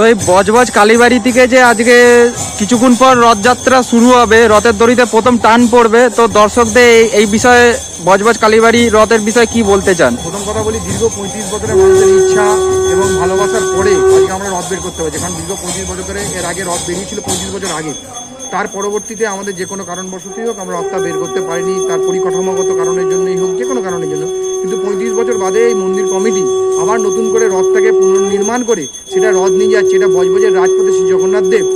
তো এই বজবজ কালীবাড়ি থেকে যে আজকে কিছুক্ষণ পর রথযাত্রা শুরু হবে, রথের দড়িতে প্রথম টান পড়বে, তো দর্শকদের এই- বিষয়ে বজবজ কালীবাড়ি রথের বিষয়ে কি বলতে চান? প্রথম কথা বলি, দীর্ঘ পঁয়ত্রিশ বছরের মানুষের ইচ্ছা এবং ভালোবাসার পরে আজকে আমরা রথ বের করতে পারছি কারণ দীর্ঘ পঁয়ত্রিশ বছর এর আগে রথ বেরিয়েছিল পঁয়ত্রিশ বছর আগে। তার পরবর্তীতে আমাদের যে কোনো কারণবশতই হোক আমরা রথটা বের করতে পারিনি, তার পরিকাঠামোগত কারণের জন্যই হোক, যে কোনো কারণের জন্য। কিন্তু পঁয়ত্রিশ বছর বাদে এই মন্দির কমিটি আবার নতুন করে রথটাকে পুনর্নির্মাণ করে সেটা রথ নিয়ে যাচ্ছে। এটা বজবজের রাজপথে শ্রী জগন্নাথ দেব।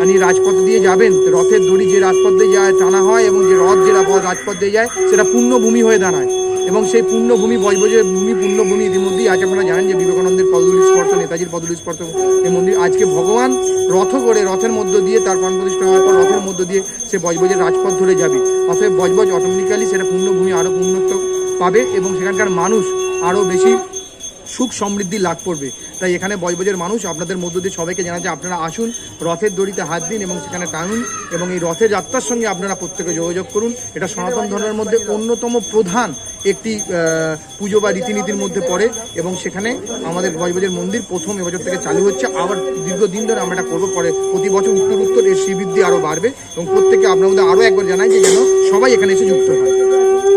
আপনি রাজপথ দিয়ে যাবেন। রথের দড়ি যে রাজপথ দিয়ে যায়, টানা হয় এবং যে রথ যে রাজপথ- দিয়ে যায়, সেটা পূর্ণভূমি হয়ে দাঁড়ায়। এবং সেই পূর্ণভূমি বজবজের ভূমি পূর্ণভূমি ইতিমধ্যেই আজ আপনারা জানেন যে বিবেকানন্দের পদধূলি স্পর্শ নেতাজির পদধূলি স্পর্শ এই মন্দির আজকে ভগবান রথ করে রথের মধ্য দিয়ে তার প্রাণ প্রতিষ্ঠা হওয়ার পর রথের মধ্য দিয়ে সে বজবজের রাজপথ ধরে যাবে। অতএব বজবজ অটোমেটিক্যালি সেটা পূর্ণভূমি আরও উন্নত পাবে এবং সেখানকার মানুষ আরও বেশি সুখ সমৃদ্ধি লাভ করবে। তাই এখানে বজবজের মানুষ, আপনাদের মধ্য দিয়ে সবাইকে জানাচ্ছে, আপনারা আসুন, রথের দড়িতে হাত দিন এবং সেখানে টানুন এবং এই রথের যাত্রার সঙ্গে আপনারা প্রত্যেকে যোগাযোগ করুন। এটা সনাতন ধর্মের মধ্যে অন্যতম প্রধান একটি পুজো বা রীতিনীতির মধ্যে পড়ে এবং সেখানে আমাদের বজবজের মন্দির প্রথম এবছর থেকে চালু হচ্ছে। আবার দীর্ঘদিন ধরে আমরা এটা করব। পরে প্রতি বছর উত্তর উত্তর এর শ্রীবৃদ্ধি আরও বাড়বে এবং প্রত্যেকে আপনার মধ্যে আরও একবার জানাই যে যেন সবাই এখানে এসে যুক্ত হয়।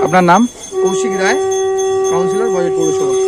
আপনার নাম? কৌশিক রায় কাউন্সিলর বাজেট পৌরসভা।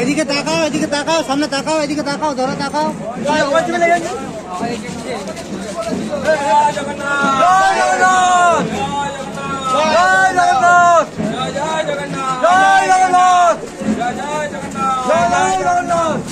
এদিকে তাকাও এদিকে তাকাও সামনে তাকাও এদিকে তাকাও ধরো তাকাও।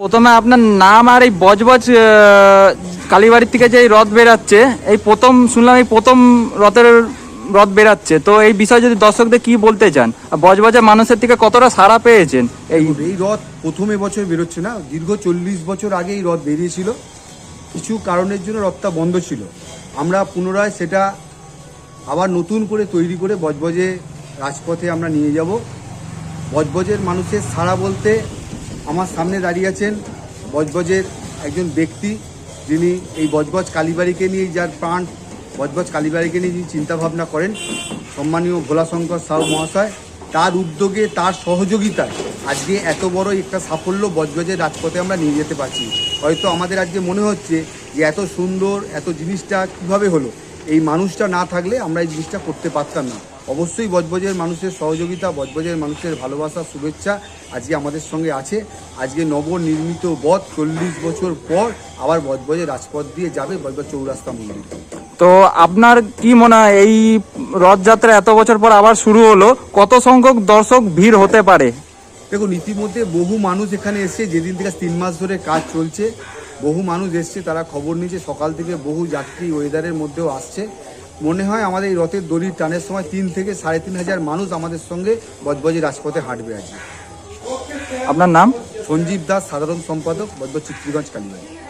প্রথমে আপনার নাম আর এই বজবজ কালীবাড়ির থেকে যে রথ বেরাচ্ছে, এই প্রথম শুনলাম এই প্রথম রথের রথ বেরাচ্ছে। তো এই বিষয়ে যদি দর্শকদের কি বলতে চান? বজবজের মানুষের থেকে কতটা সাড়া পেয়েছেন? এই এই রথ প্রথম বছর বেরোচ্ছে না, দীর্ঘ চল্লিশ বছর আগে এই রথ বেরিয়েছিল। কিছু কারণের জন্য রথটা বন্ধ ছিল। আমরা পুনরায় সেটা আবার নতুন করে তৈরি করে বজবজে রাজপথে আমরা নিয়ে যাব। বজবজের মানুষের সারা বলতে আমার সামনে দাঁড়িয়ে আছেন বজবজের একজন ব্যক্তি, যিনি এই বজবজ কালীবাড়িকে নিয়ে যার প্রাণ, বজবজ কালীবাড়িকে নিয়ে যিনি চিন্তাভাবনা করেন, সম্মানীয় ভোলাশঙ্কর সাহু মহাশয়, তার উদ্যোগে, তার সহযোগিতায় আজকে এত বড় একটা সাফল্য বজবজের রাজপথে আমরা নিয়ে যেতে পারছি। হয়তো আমাদের আজকে মনে হচ্ছে যে এত সুন্দর, এত জিনিসটা কীভাবে হলো? এই মানুষটা না থাকলে আমরা এই জিনিসটা করতে পারতাম না। অবশ্যই বজবজের মানুষের সহযোগিতা বজবজের মানুষের ভালোবাসা শুভেচ্ছা আজকে আমাদের সঙ্গে আছে। আজকে নবনির্মিত বধ চল্লিশ বছর পর আবার বজবজের রাজপথ দিয়ে যাবে বজবজ চৌরাস্তা মন্দির। তো আপনার কি মনে হয় এই রথযাত্রা এত বছর পর আবার শুরু হলো? কত সংখ্যক দর্শক ভিড় হতে পারে? দেখুন ইতিমধ্যে বহু মানুষ এখানে এসছে যেদিন থেকে তিন মাস ধরে কাজ চলছে বহু মানুষ এসছে তারা খবর নিয়েছে সকাল থেকে বহু যাত্রী ওয়েদারের মধ্যেও আসছে। মনে হয় আমাদের এই রথের দড়ির টানের সময় তিন থেকে সাড়ে তিন হাজার মানুষ আমাদের সঙ্গে বজবজি রাজপথে হাঁটবে আজকে আপনার নাম? সঞ্জীব দাস সাধারণ সম্পাদক বজবজ চিত্রগঞ্জ কালীবাড়ি।